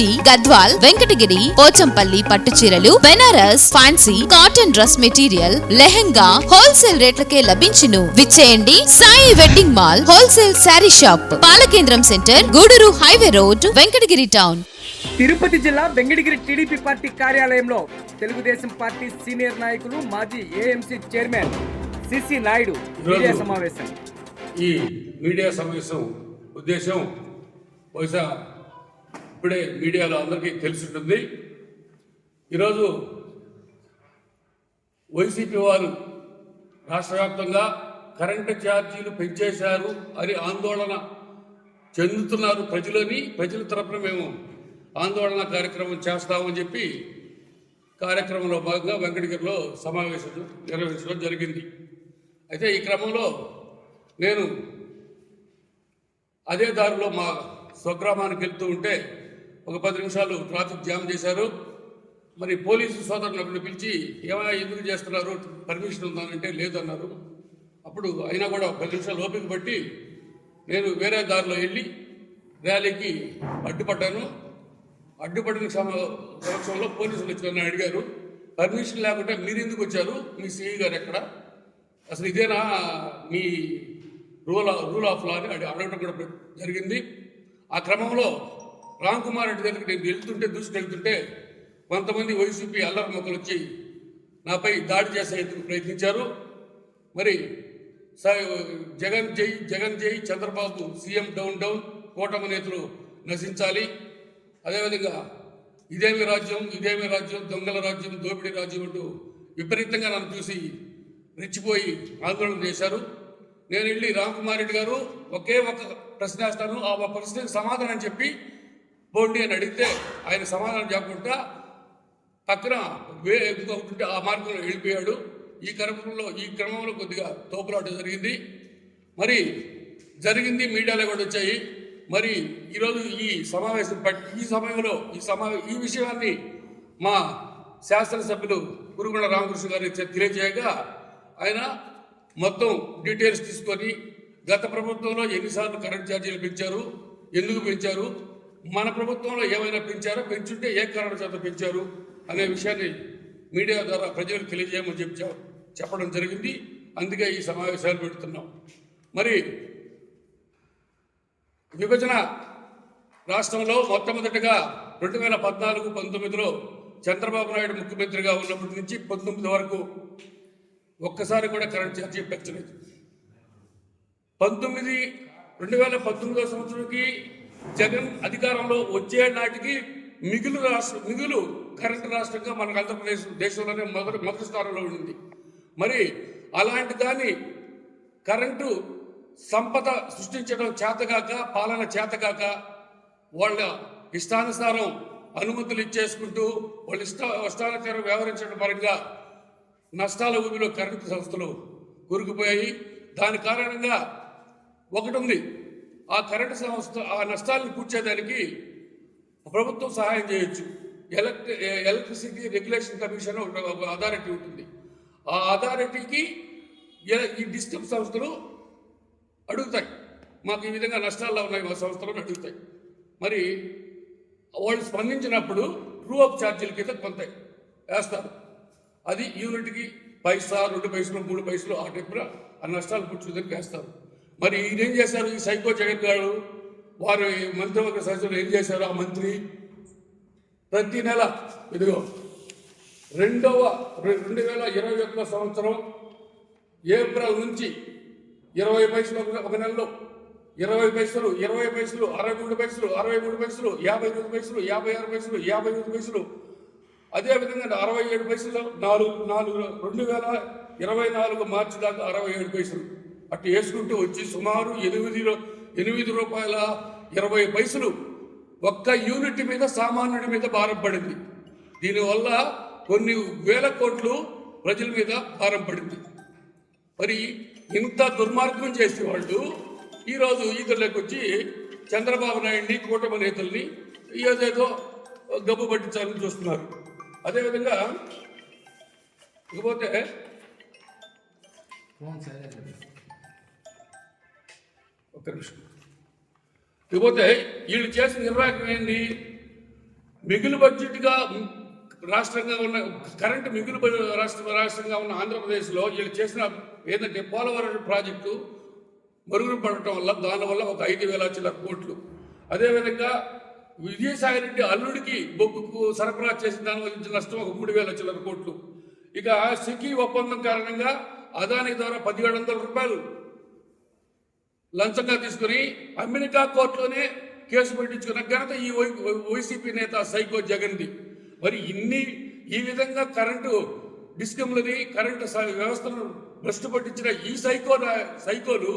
గద్వాల్ వెంకటగిరి పోచంపల్లి పట్టు చీరలు Banaras fancy cotton dress material lehenga wholesale రేట్లకే లభించును. విచ్చేయండి Sai wedding mall wholesale sari shop. Palakendram centre Gudur highway road Venkatagiri town. Tirupati జిల్లా Venkatagiri TDP party కార్యాలయంలో Telugu Desam party senior నాయకులు మాజీ AMC chairman CC Naidu media సమావేశం. ఈ మీడియా సమావేశం ఉద్దేశం బహుశా ఇప్పుడే మీడియాలో అందరికీ తెలుసుంటుంది. ఉంటుంది ఈరోజు వైసీపీ వారు రాష్ట్ర వ్యాప్తంగా కరెంటు ఛార్జీలు పెంచేశారు అని ఆందోళన చెందుతున్నారు ప్రజలని. ప్రజల తరపున మేము ఆందోళన కార్యక్రమం చేస్తామని చెప్పి కార్యక్రమంలో భాగంగా వెంకటగిరిలో సమావేశం నిర్వహించడం జరిగింది. అయితే ఈ క్రమంలో నేను అదే దారిలో మా స్వగ్రామానికి వెళ్తూ ఉంటే ఒక పది నిమిషాలు ట్రాఫిక్ జామ్ చేశారు. మరి పోలీసు సోదరులను పిలిచి ఏమైనా ఎందుకు చేస్తున్నారు? పర్మిషన్ ఉందానంటే లేదన్నారు. అప్పుడు అయినా కూడా ఒక పది నిమిషాలు ఓపిక పట్టి నేను వేరే దారిలో వెళ్ళి ర్యాలీకి అడ్డుపడ్డాను. అడ్డుపడిన సమ- సంవత్సరంలో పోలీసులు వచ్చి నన్ను అడిగారు. పర్మిషన్ లేకుండా మీరు ఎందుకు వచ్చారు? మీ సిఈ గారు ఎక్కడ? అసలు ఇదేనా మీ రూల్ రూల్ ఆఫ్ లా అని అడగడం కూడా జరిగింది. ఆ క్రమంలో రామ్ కుమార్ రెడ్డి దగ్గరికి నేను వెళ్తుంటే దూసుకు వెళ్తుంటే కొంతమంది వైసీపీ అల్లరి మొక్కలు వచ్చి నాపై దాడి చేసేందుకు ప్రయత్నించారు. మరి స- జగన్ జై జగన్ జై చంద్రబాబు సీఎం డౌన్ డౌన్ కూటమి నేతలు నశించాలి. అదేవిధంగా ఇదేమి రాజ్యం ఇదేమి రాజ్యం దొంగల రాజ్యం దోపిడీ రాజ్యం అంటూ విపరీతంగా నన్ను చూసి రెచ్చిపోయి ఆందోళన చేశారు. నేను వెళ్ళి రామ్కుమార్ రెడ్డి గారు ఒకే ఒక ప్రశ్న వేస్తాను ఆ ఒక ప్రశ్నకు సమాధానం చెప్పి బోండి అని అడిగితే ఆయన సమాధానం చెప్పకుండా పక్కన వే ఇంకొకటి ఆ మార్గంలో వెళ్ళిపోయాడు. ఈ క్రమంలో ఈ క్రమంలో కొద్దిగా తోపులాట జరిగింది. మరి జరిగింది మీడియాలో కూడా వచ్చాయి. మరి ఈరోజు ఈ సమావేశం పట్- ఈ సమయంలో ఈ సమావే ఈ విషయాన్ని మా శాసనసభ్యులు కురుగుండ రామకృష్ణ గారి తెలియజేయగా ఆయన మొత్తం డీటెయిల్స్ తీసుకొని గత ప్రభుత్వంలో ఎన్నిసార్లు కరెంట్ ఛార్జీలు పెంచారు ఎందుకు పెంచారు మన ప్రభుత్వంలో ఏమైనా పెంచారో పెంచుంటే ఏ కారణం చేత పెంచారు అనే విషయాన్ని మీడియా ద్వారా ప్రజలకు తెలియజేయమని చెప్పి చెప్- చెప్పడం జరిగింది. అందుకే ఈ సమావేశాలు పెడుతున్నాం. మరి విభజన రాష్ట్రంలో మొట్టమొదటిగా రెండు వేల పద్నాలుగు పంతొమ్మిదిలో చంద్రబాబు నాయుడు ముఖ్యమంత్రిగా ఉన్నప్పటి నుంచి పంతొమ్మిది వరకు ఒక్కసారి కూడా కరెంట్ ఛార్జీ పెంచలేదు. పంతొమ్మిది రెండు వేల పంతొమ్మిదో సంవత్సరంకి జగన్ అధికారంలో వచ్చే నాటికి మిగులు రాష్ట్ర మిగులు కరెంటు రాష్ట్రంగా మనకు ఆంధ్రప్రదేశ్ దేశంలోనే మొదటి మొదటి స్థానంలో ఉంది మరి అలాంటి దాన్ని కరెంటు సంపద సృష్టించడం చేతగాక పాలన చేతగాక వాళ్ళ ఇష్టానుసారం అనుమతులు ఇచ్చేసుకుంటూ వాళ్ళ ఇష్ట ఇష్టానుసారం వ్యవహరించడం పరంగా నష్టాల ఊబిలో కరెంటు సంస్థలు కూరుకుపోయాయి. దాని కారణంగా ఒకటి ఉంది. ఆ కరెంటు సంస్థ ఆ నష్టాలను కూర్చేదానికి ప్రభుత్వం సహాయం చేయొచ్చు. ఎలక్ట్రి ఎలక్ట్రిసిటీ రెగ్యులేషన్ కమిషన్ ఒక అథారిటీ ఉంటుంది. ఆ అథారిటీకి ఈ డిస్ట్రిక్ట్ సంస్థలు అడుగుతాయి. మాకు ఈ విధంగా నష్టాల్లో ఉన్నాయి మా సంస్థలను అడుగుతాయి. మరి వాళ్ళు స్పందించినప్పుడు ట్రూ ఆఫ్ ఛార్జీల కింద కొంత వేస్తారు. అది యూనిట్కి పైసా రెండు పైసలు మూడు పైసలు ఆ టైపున ఆ నష్టాలు పుచ్చుదని వేస్తారు. మరి ఈయనేం చేశారు ఈ సైకో జగన్ గారు? వారు మంత్రివర్గ సభ్యులు ఏం చేశారు ఆ మంత్రి? ప్రతి నెల ఇదిగో రెండవ రెండు వేల ఇరవై ఒక్క సంవత్సరం ఏప్రిల్ నుంచి ఇరవై పైసలు ఒక- ఒక నెలలో ఇరవై పైసలు ఇరవై పైసలు అరవై మూడు పైసలు అరవై మూడు పైసలు యాభై మూడు పైసలు యాభై ఆరు పైసలు యాభై ఐదు పైసలు. అదేవిధంగా అరవై ఏడు పైసలు నాలుగు నాలుగు రెండు వేల ఇరవై నాలుగు మార్చి దాకా అరవై ఏడు పైసలు. అటు వేసుకుంటూ వచ్చి సుమారు ఎనిమిది ఎనిమిది రూపాయల ఇరవై పైసలు ఒక్క యూనిట్ మీద సామాన్యుడి మీద భారం పడింది. దీనివల్ల కొన్ని వేల కోట్లు ప్రజల మీద భారం పడింది. మరి ఇంత దుర్మార్గం చేసే వాళ్ళు ఈరోజు ఈతలోకి వచ్చి చంద్రబాబు నాయుడిని కూటమి నేతల్ని ఏదేదో గబ్బు పట్టించాలని చూస్తున్నారు. అదేవిధంగా ఇకపోతే ఒక్క నిమిషం ఇకపోతే వీళ్ళు చేసిన నిర్వాహకం ఏంటి మిగులు బడ్జెట్గా రాష్ట్రంగా ఉన్న కరెంటు మిగులు రాష్ట్ర రాష్ట్రంగా ఉన్న ఆంధ్రప్రదేశ్లో వీళ్ళు చేసిన ఏంటంటే పోలవరం ప్రాజెక్టు మరుగున పడటం వల్ల దానివల్ల ఒక ఐదు వేల చిల్లర కోట్లు. అదేవిధంగా విజయసాయి రెడ్డి అల్లుడికి బొగ్గుకు సరఫరా చేసిన దాని వల్ల నష్టం ఒక మూడు వేల చిల్లర కోట్లు. ఇక సికి ఒప్పందం కారణంగా అదాని ద్వారా పదిహేడు వందల రూపాయలు లంచంగా తీసుకుని అమెరికా కోర్టులోనే కేసు పెట్టించుకున్న ఘనత ఈ వై- వైసీపీ నేత సైకో జగన్ది మరి ఇన్ని ఈ విధంగా కరెంటు డిస్కమ్లని కరెంటు వ్యవస్థను భ్రష్టు పట్టించిన ఈ సైకో సైకోలు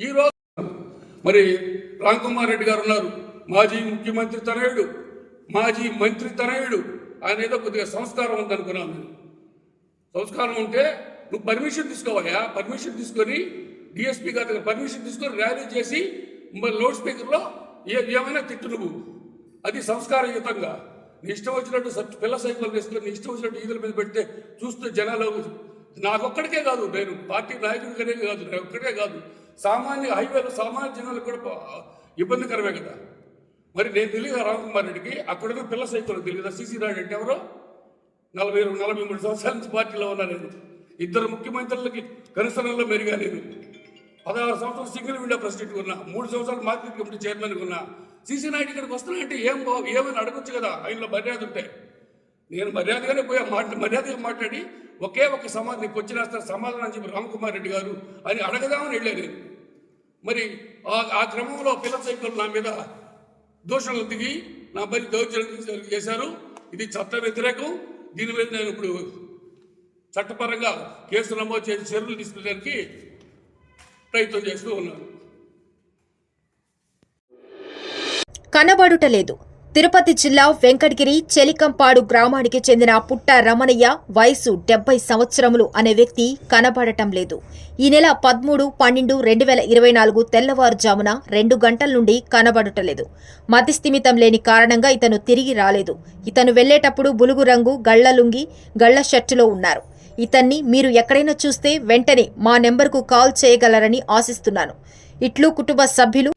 ఈ రోజు మరి రామ్ కుమార్ రెడ్డి గారు ఉన్నారు మాజీ ముఖ్యమంత్రి తనయుడు మాజీ మంత్రి తనయుడు ఆయన ఏదో కొద్దిగా సంస్కారం ఉందనుకున్నాను సంస్కారం ఉంటే నువ్వు పర్మిషన్ తీసుకోవాలా పర్మిషన్ తీసుకొని డిఎస్పీ గారి దగ్గర పర్మిషన్ తీసుకొని ర్యాలీ చేసి మరి లౌడ్ స్పీకర్లో ఏ ఏమైనా తిట్టు నువ్వు అది సంస్కారయుతంగా. నీ ఇష్టం వచ్చినట్టు సచ్- పిల్ల సైకిల్ వేసుకొని నీ ఇష్టం వచ్చినట్టు ఈదుల మీద పెడితే చూస్తే జనాలు నాకొక్కడికే కాదు నేను పార్టీ నాయకుడికనే కాదు నేను ఒక్కడే కాదు. సామాన్య హైవేలో సామాన్య జనాలకు కూడా ఇబ్బందికరమే కదా. మరి నేను తెలియదు రామకుమార్ రెడ్డికి? అక్కడున్న పిల్ల సైకిల్ తెలియదా సీసీ రాయుడు అంటే ఎవరో? నలభై నలభై మూడు సంవత్సరాల నుంచి పార్టీలో ఉన్నా నేను. ఇద్దరు ముఖ్యమంత్రులకి కనుసరణలో మెరుగా నేను. పదహారు సంవత్సరాలు సింగిల్ విండో ప్రెసిడెంట్ ఉన్నా మూడు సంవత్సరాలు మార్కెట్ కమిటీ చైర్మన్ ఉన్నా సీసీ నాయుడు ఇక్కడికి వస్తున్నాయంటే ఏం బావ- ఏమని అడగొచ్చు కదా ఆయనలో మర్యాద ఉంటే. నేను మర్యాదగానే పోయా మాట్లా మర్యాదగా మాట్లాడి ఒకే ఒక సమాధానం నీకు వచ్చిన సమాధానం చెప్పి రామకుమార్ రెడ్డి గారు అని అడగదామని వెళ్ళాను నేను. మరి ఆ- క్రమంలో పిల్ల సైకిల్ నా మీద దోషణలు దిగి నా పని దౌర్జన్యం చేశారు. ఇది చట్ట వ్యతిరేకం. దీని మీద నేను ఇప్పుడు చట్టపరంగా కేసు నమోదు చేసి చర్యలు తీసుకునేదానికి ప్రయత్నం చేస్తూ ఉన్నారు. కనబడుటలేదు తిరుపతి జిల్లా వెంకటగిరి చెలికంపాడు గ్రామానికి చెందిన పుట్ట రమణయ్య వయసు డెబ్బై సంవత్సరములు అనే వ్యక్తి కనబడటం లేదు. ఈ నెల పదమూడు పన్నెండు రెండు వేల ఇరవై నాలుగు తెల్లవారుజామున రెండు గంటల నుండి కనబడుటలేదు మతిస్థిమితం లేని కారణంగా ఇతను తిరిగి రాలేదు. ఇతను వెళ్ళేటప్పుడు బులుగు రంగు గళ్ళ లుంగి గళ్ళ షర్టులో ఉన్నారు. ఇతన్ని మీరు ఎక్కడైనా చూస్తే వెంటనే మా నెంబర్కు కాల్ చేయగలరని ఆశిస్తున్నాను. ఇట్లు కుటుంబ సభ్యులు